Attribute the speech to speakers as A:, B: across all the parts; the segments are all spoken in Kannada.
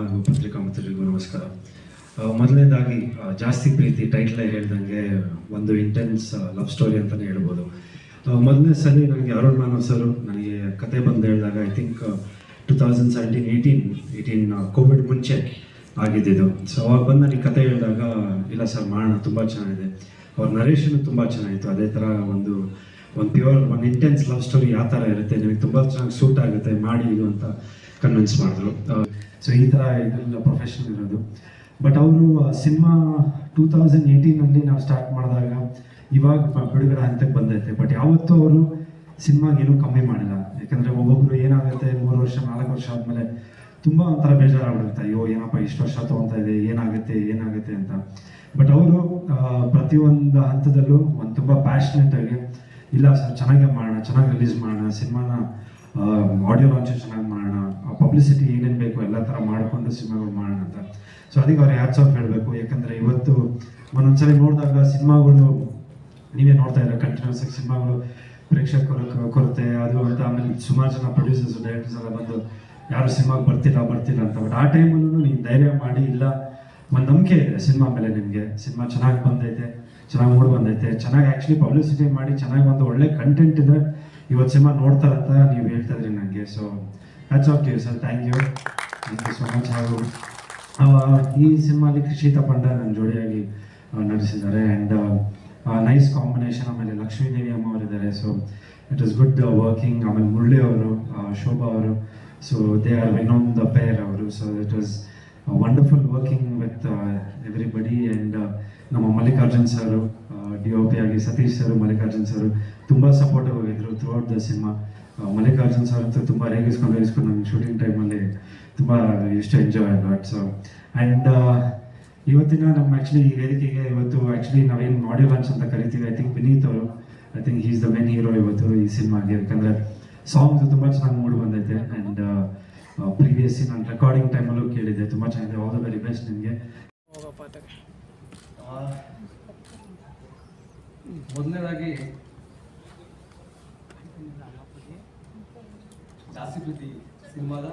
A: ಹಾಗೂ ಪತ್ರಿಕಾ ಮಿತ್ರರಿಗೂ ನಮಸ್ಕಾರ. ಮೊದಲನೇದಾಗಿ ಜಾಸ್ತಿ ಪ್ರೀತಿ ಟೈಟ್ಲೇ ಹೇಳ್ದಂಗೆ ಒಂದು ಇಂಟೆನ್ಸ್ ಲವ್ ಸ್ಟೋರಿ ಅಂತಲೇ ಹೇಳ್ಬೋದು. ಮೊದಲನೇ ಸಲ ನನಗೆ ಅರುಣ್ ಮಾನವ್ ಸರ್ ನನಗೆ ಕತೆ ಬಂದು ಹೇಳಿದಾಗ I think two thousand seventeen eighteen eighteen covid ಮುಂಚೆ ಆಗಿದ್ದಿದ್ದು. ಸೊ ಅವಾಗ ಬಂದು ನನಗೆ ಕತೆ ಹೇಳಿದಾಗ, ಇಲ್ಲ ಸರ್, ಮಾಡೋಣ, ತುಂಬ ಚೆನ್ನಾಗಿದೆ. ಅವ್ರ ನರೇಶನ್ ತುಂಬ ಚೆನ್ನಾಗಿತ್ತು. ಅದೇ ಥರ ಒಂದು ಒಂದು ಪ್ಯೂರ್ ಒಂದು ಇಂಟೆನ್ಸ್ ಲವ್ ಸ್ಟೋರಿ ಯಾವ ಥರ ಇರುತ್ತೆ, ನಿಮಗೆ ತುಂಬ ಚೆನ್ನಾಗಿ ಸೂಟ್ ಆಗುತ್ತೆ, ಮಾಡಿ ಇದು ಅಂತ ಕನ್ವಿನ್ಸ್ ಮಾಡಿದ್ರು. ಸೊ ಈ ಥರ ಇದೆಲ್ಲ ಪ್ರೊಫೆಷನ್ ಇರೋದು. ಬಟ್ ಅವರು ಸಿನಿಮಾ ಟೂ ತೌಸಂಡ್ ಏಯ್ಟೀನಲ್ಲಿ ನಾವು ಸ್ಟಾರ್ಟ್ ಮಾಡಿದಾಗ ಇವಾಗ ಬಿಡುಗಡೆ ಹಂತಕ್ಕೆ ಬಂದೈತೆ. ಬಟ್ ಯಾವತ್ತೂ ಅವರು ಸಿನಿಮಾಗೆ ಏನೂ ಕಮ್ಮಿ ಮಾಡಿಲ್ಲ. ಯಾಕಂದರೆ ಒಬ್ಬೊಬ್ಬರು ಏನಾಗುತ್ತೆ, ಮೂರು ವರ್ಷ, ನಾಲ್ಕು ವರ್ಷ ಆದಮೇಲೆ ತುಂಬ ಒಂಥರ ಬೇಜಾರಾಗ್ಬಿಡುತ್ತೆ. ಅಯ್ಯೋ, ಏನಪ್ಪ ಇಷ್ಟು ವರ್ಷ ತೊಗೊತಾ ಇದೆ, ಏನಾಗುತ್ತೆ ಏನಾಗುತ್ತೆ ಅಂತ. ಬಟ್ ಅವರು ಪ್ರತಿಯೊಂದು ಹಂತದಲ್ಲೂ ಒಂದು ತುಂಬ ಪ್ಯಾಷನೇಟಾಗಿ ಇಲ್ಲ, ಸರ್, ಚೆನ್ನಾಗೇ ಮಾಡೋಣ, ಚೆನ್ನಾಗಿ ರಿಲೀಸ್ ಮಾಡೋಣ ಸಿನಿಮಾನ ಆಡಿಯೋ ಲಾಂಚ್ ಚೆನ್ನಾಗಿ ಮಾಡೋಣ? ಪಬ್ಲಿಸಿಟಿ ಏನೇನು ಬೇಕು? ಎಲ್ಲ ಥರ ಮಾಡಿಕೊಂಡು ಸಿನಿಮಾಗಳು ಮಾಡೋಣ ಅಂತ. ಸೊ ಅದಕ್ಕೆ ಅವ್ರು ಹ್ಯಾಟ್ಸ್ ಆಫ್ ಹೇಳಬೇಕು? ಯಾಕಂದರೆ ಇವತ್ತು ಒಂದೊಂದ್ಸರಿ ನೋಡಿದಾಗ ಸಿನಿಮಾಗಳು, ನೀವೇ ನೋಡ್ತಾ ಇರೋ ಕಂಟಿನ್ಯೂಸ್ ಆಗಿ ಸಿನಿಮಾಗಳು ಪ್ರೇಕ್ಷಕರ ಕೊರತೆ, ಅದು ಅಂತ ಆಮೇಲೆ ಸುಮಾರು ಜನ ಪ್ರೊಡ್ಯೂಸರ್ಸ್ ಡೈರೆಕ್ಟರ್ಸ್ ಎಲ್ಲ ಬಂದು, ಯಾರು ಸಿನಿಮಾಗೆ ಬರ್ತಿಲ್ಲ ಬರ್ತಿಲ್ಲ ಅಂತ. ಬಟ್ ಆ ಟೈಮಲ್ಲೂ ನೀವು ಧೈರ್ಯ ಮಾಡಿ, ಇಲ್ಲ, ಒಂದು ನಂಬಿಕೆ ಇದೆ ಸಿನಿಮಾ ಮೇಲೆ ನಿಮಗೆ. ಸಿನಿಮಾ ಚೆನ್ನಾಗಿ ಬಂದೈತೆ, ಚೆನ್ನಾಗಿ ಮೂಡ್ ಬಂದೈತೆ, ಚೆನ್ನಾಗಿ ಆ್ಯಕ್ಚುಲಿ ಪಬ್ಲಿಸಿಟಿ ಮಾಡಿ, ಚೆನ್ನಾಗಿ ಒಂದು ಒಳ್ಳೆ ಕಂಟೆಂಟ್ ಇದ್ರೆ ಇವತ್ತು ಸಿನಿಮಾ ನೋಡ್ತಾರಂತ ನೀವು ಹೇಳ್ತಾ ಇದ್ರಿ ನನಗೆ so hats off you sir thank you thank you so much ಹಾಗೂ ಈ ಸಿನಿಮಾಲಿ ಕೃಷಿತ ಪಂಡ ನನ್ನ ಜೋಡಿಯಾಗಿ ನಡೆಸಿದ್ದಾರೆ ಆ್ಯಂಡ್ ನೈಸ್ ಕಾಂಬಿನೇಷನ್ ಆಮೇಲೆ ಲಕ್ಷ್ಮೀ ದೇವಿ ಅಮ್ಮ ಅವರಿದ್ದಾರೆ. So it is good working ಆಮೇಲೆ ಮುರಳಿ ಅವರು ಶೋಭಾ ಅವರು. So they are ವಿನೋಮ್ the pair ಅವರು so it was wonderful working with everybody and ನಮ್ಮ Mallikarjun sir D O P ಆಗಿ ಸತೀಶ್ ಸರ್ ಮಲ್ಲಿಕಾರ್ಜುನ್ ಸರ್ ತುಂಬ ಸಪೋರ್ಟಿವ್ ಆಗಿದ್ರು throughout the cinema Mallikarjun sir ಅಂತೂ ತುಂಬ ರೇಗಿಸ್ಕೊಂಡು ರೇಗಿಸ್ಕೊಂಡು ನಂಗೆ ಶೂಟಿಂಗ್ ಟೈಮಲ್ಲಿ ತುಂಬ ಇಷ್ಟ ಎಂಜಾಯ್ ಲಾಟ್ ಸೊ ಆ್ಯಂಡ್ ಇವತ್ತಿನ ನಮ್ಮ ಆ್ಯಕ್ಚುಲಿ ಈ ವೇದಿಕೆಗೆ ಇವತ್ತು ಆ್ಯಕ್ಚುಲಿ ನಾವೇನು ಮಾಡ್ಯೂ ಲಾಂಚ್ ಅಂತ ಕರಿತೀವಿ ಐ ಥಿಂಕ್ ವಿನೀತ್ ಅವರು I think is the main hero ಇವತ್ತು ಈ ಸಿನಿಮಾಗೆ. ಯಾಕಂದರೆ ಸಾಂಗ್ಸ್ ತುಂಬ ಚೆನ್ನಾಗಿ ಮೂಡ್ ಬಂದೈತೆ ಆ್ಯಂಡ್ ಪ್ರೀವಿಯಸ್ ನಾನು ರೆಕಾರ್ಡಿಂಗ್ ಟೈಮಲ್ಲೂ ಕೇಳಿದ್ದೆ ತುಂಬ ಚೆನ್ನಾಗಿದೆ. ಆಲ್ ದ ವೆರಿ ಬೆಸ್ಟ್ ನಿಮಗೆ.
B: ಮೊದಲನೇದಾಗಿ ಜಾಸ್ತಿ ಪ್ರೀತಿ ಸಿನಿಮಾದ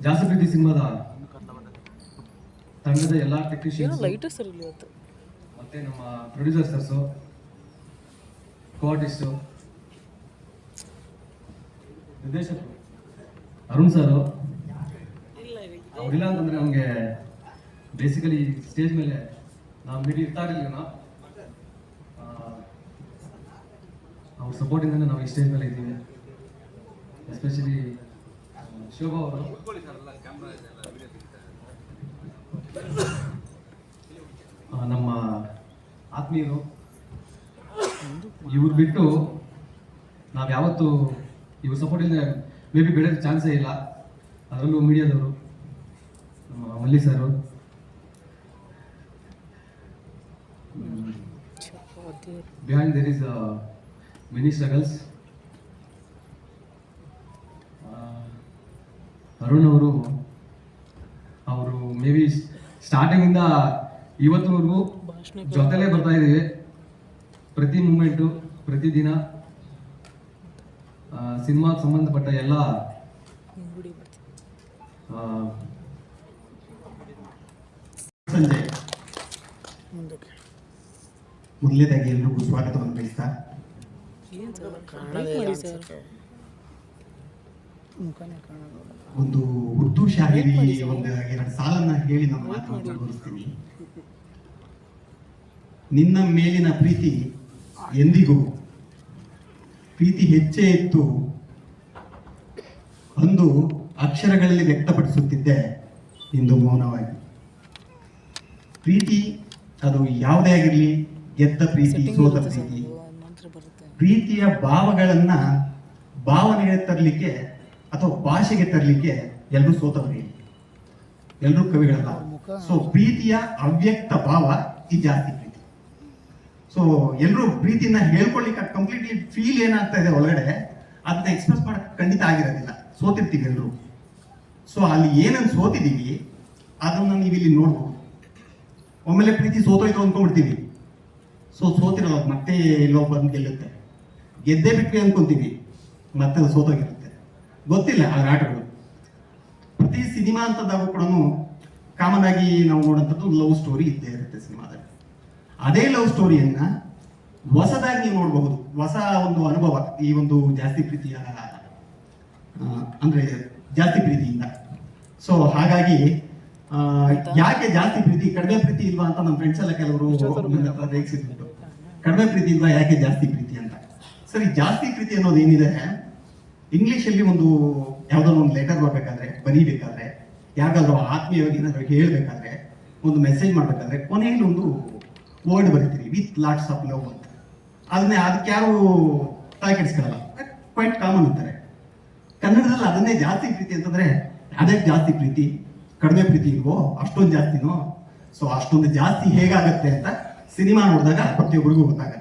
B: ಜಾಸ್ತಿ ಪ್ರೀತಿ ಸಿನಿಮಾದ ತಂಡದ ಎಲ್ಲ
C: ಟೆಕ್ನಿಷಿಯನ್
B: ಟೆಕ್ನಿಷಿಯನ್ಸ್ ಮತ್ತೆ ನಮ್ಮ ಪ್ರೊಡ್ಯೂಸರ್ಸು ಕೋಆರ್ಟಿಸ್ಟು ನಿರ್ದೇಶಕರು ಅರುಣ್ ಸರ್
C: ಇಲ್ಲ
B: ಅವ್ರಿಲ್ಲ ಅಂತಂದ್ರೆ ನಮಗೆ ಬೇಸಿಕಲಿ ಸ್ಟೇಜ್ ಮೇಲೆ ನಾವು ಮೀಟಿಂಗ್ ಇರ್ತಾ ಇರಲಿಲ್ಲ. ಅವ್ರ ಸಪೋರ್ಟಿಂದ ನಾವು ಈ ಸ್ಟೇಜ್ ಮೇಲೆ ಇದ್ದೀವಿ. ಎಸ್ಪೆಷಲಿ ಶೋಭಾ ಅವರು. ನಮ್ಮ ಆತ್ಮೀಯರು. ಇವ್ರು ಬಿಟ್ಟು ನಾವು ಯಾವತ್ತು ಇವ್ರ ಸಪೋರ್ಟ್ ಇಲ್ಲದೆ ಮೇ ಬಿ ಬೆಳೆಯೋಕ್ಕೆ ಚಾನ್ಸೇ ಇಲ್ಲ. ಅದರಲ್ಲೂ ಮೀಡಿಯಾದವರು ನಮ್ಮ Malli sir. Behind there is many struggles Arun ಅವರು ಅವರು ಮೇ ಬಿ ಸ್ಟಾರ್ಟಿಂಗಿಂದ ಇವತ್ತಿನವರೆಗೂ ಜೊತೆಲೇ ಬರ್ತಾ ಇದ್ದೀವಿ. ಪ್ರತಿ ಮೂಮೆಂಟು ಪ್ರತಿದಿನ ಸಿನಿಮಾಗೆ ಸಂಬಂಧಪಟ್ಟ ಎಲ್ಲ
D: ಸಂಜೆ. ಮೊದಲನೇದಾಗಿ ಎಲ್ರಿಗೂ ಸ್ವಾಗತವನ್ನು ಬಯಸ್ತಾ
C: ಏನು ಸರ್ ಕಾಣೋದೇ ಮಾಡಿ ಸರ್
D: ಒಂದು ಉರ್ದು ಶಾಹಿರಿ ಒಂದು ಎರಡು ಸಾಲನ್ನ ಹೇಳಿ ನಾನು ಮಾತನ್ನು ತೋರಿಸ್ತೀನಿ. ನಿನ್ನ ಮೇಲಿನ ಪ್ರೀತಿ ಎಂದಿಗೂ ಪ್ರೀತಿ ಹೆಚ್ಚೇ ಇತ್ತು ಅಂದು ಅಕ್ಷರಗಳಲ್ಲಿ ವ್ಯಕ್ತಪಡಿಸುತ್ತಿದ್ದೆ ಇಂದು ಮೌನವಾಗಿ. ಪ್ರೀತಿ ಅದು ಯಾವುದೇ ಆಗಿರಲಿ ಗೆದ್ದ ಪ್ರೀತಿ ಸೋತ ಪ್ರೀತಿ. ಪ್ರೀತಿಯ ಭಾವಗಳನ್ನ ಭಾವನೆಗೆ ತರಲಿಕ್ಕೆ ಅಥವಾ ಭಾಷೆಗೆ ತರಲಿಕ್ಕೆ ಎಲ್ಲರೂ ಸೋತವರೇ ಎಲ್ಲರೂ ಕವಿಗಳಲ್ಲ ಸೊ ಪ್ರೀತಿಯ ಅವ್ಯಕ್ತ ಭಾವ ಈ ಜಾಸ್ತಿ ಪ್ರೀತಿ. ಸೊ ಎಲ್ಲರೂ ಪ್ರೀತಿನ ಹೇಳ್ಕೊಳ್ಳಿಕ್ಕೆ ಕಂಪ್ಲೀಟ್ಲಿ ಫೀಲ್ ಏನಾಗ್ತಾ ಇದೆ ಒಳಗಡೆ, ಅದನ್ನ ಎಕ್ಸ್ಪ್ರೆಸ್ ಮಾಡಕ್ ಖಂಡಿತ ಆಗಿರೋದಿಲ್ಲ. ಸೋತಿರ್ತೀವಿ ಎಲ್ಲರೂ ಸೊ ಅಲ್ಲಿ ಏನನ್ನು ಸೋತಿದ್ದೀವಿ ಅದನ್ನ ನೀವು ಇಲ್ಲಿ ನೋಡ್ಬೋದು. ಒಮ್ಮೆಲೆ ಪ್ರೀತಿ ಸೋತೋಯ್ತು ಅನ್ಕೊಂಡ್ಬಿಡ್ತೀವಿ ಸೊ ಸೋತಿರಲ್ಲ ಮತ್ತೆ ಎಲ್ಲೋ ಬಂದು ಗೆಲ್ಲುತ್ತೆ. ಗೆದ್ದೇ ಬಿಟ್ವಿ ಅನ್ಕೊಂತೀವಿ. ಮತ್ತೆ ಅದು ಸೋತೋಗಿರುತ್ತೆ. ಗೊತ್ತಿಲ್ಲ ಆ ಆಟಗಳು. ಪ್ರತಿ ಸಿನಿಮಾ ಅಂತದಾಗೂ ಕೂಡ ಕಾಮನ್ ಆಗಿ ನಾವು ನೋಡೋಂಥದ್ದು ಲವ್ ಸ್ಟೋರಿ ಇದ್ದೇ ಇರುತ್ತೆ ಸಿನಿಮಾದಲ್ಲಿ. ಅದೇ ಲವ್ ಸ್ಟೋರಿಯನ್ನ ಹೊಸದಾಗಿ ನೀವು ನೋಡಬಹುದು. ಹೊಸ ಒಂದು ಅನುಭವ ಈ ಒಂದು ಜಾಸ್ತಿ ಪ್ರೀತಿಯ ಅಂದ್ರೆ ಜಾಸ್ತಿ ಪ್ರೀತಿಯಿಂದ. ಸೊ ಹಾಗಾಗಿ ಯಾಕೆ ಜಾಸ್ತಿ ಪ್ರೀತಿ ಕಡಿಮೆ ಪ್ರೀತಿ ಇಲ್ವಾ ಅಂತ ನಮ್ಮ ಫ್ರೆಂಡ್ಸ್ ಎಲ್ಲ ಕೆಲವರು ಕಡಿಮೆ ಪ್ರೀತಿ ಇಲ್ವಾ ಯಾಕೆ ಜಾಸ್ತಿ ಪ್ರೀತಿ ಅಂತ. ಸರಿ, ಜಾಸ್ತಿ ಪ್ರೀತಿ ಅನ್ನೋದು ಏನಿದೆ? ಇಂಗ್ಲಿಷ್ ಅಲ್ಲಿ ಒಂದು ಯಾವ್ದಾದ್ರು ಒಂದು ಲೆಟರ್ ಬರ್ಬೇಕಾದ್ರೆ, ಬರೀಬೇಕಾದ್ರೆ ಯಾರಾದ್ರೂ ಆತ್ಮೀಯವಾಗಿ ಏನಾದ್ರು ಹೇಳ್ಬೇಕಾದ್ರೆ, ಒಂದು ಮೆಸೇಜ್ ಮಾಡ್ಬೇಕಾದ್ರೆ, ಕೊನೆಯಲ್ಲಿ ಒಂದು ವರ್ಡ್ ಬರೀತೀರಿ ವಿತ್ ಲಾಟ್ಸ್ ಆಫ್ ಲವ್ ಅಂತ. ಅದನ್ನೇ ಅದಕ್ಕೆ ಯಾರು ತಲೆ ಕೆಡಿಸ್ಕೊಳ್ಳಲ್ಲ ಕ್ವೈಟ್ ಕಾಮನ್ ಅಂತಾರೆ. ಕನ್ನಡದಲ್ಲಿ ಅದನ್ನೇ ಜಾಸ್ತಿ ಪ್ರೀತಿ ಅಂತಂದ್ರೆ ಅದೇ ಜಾಸ್ತಿ ಪ್ರೀತಿ, ಕಡಿಮೆ ಪ್ರೀತಿ ಇಲ್ವೋ, ಅಷ್ಟೊಂದು ಜಾಸ್ತಿನೋ ಸೊ ಅಷ್ಟೊಂದು ಜಾಸ್ತಿ ಹೇಗಾಗತ್ತೆ ಅಂತ ಸಿನಿಮಾ ನೋಡಿದಾಗ ಪ್ರತಿಯೊಬ್ಬರಿಗೂ ಗೊತ್ತಾಗತ್ತೆ.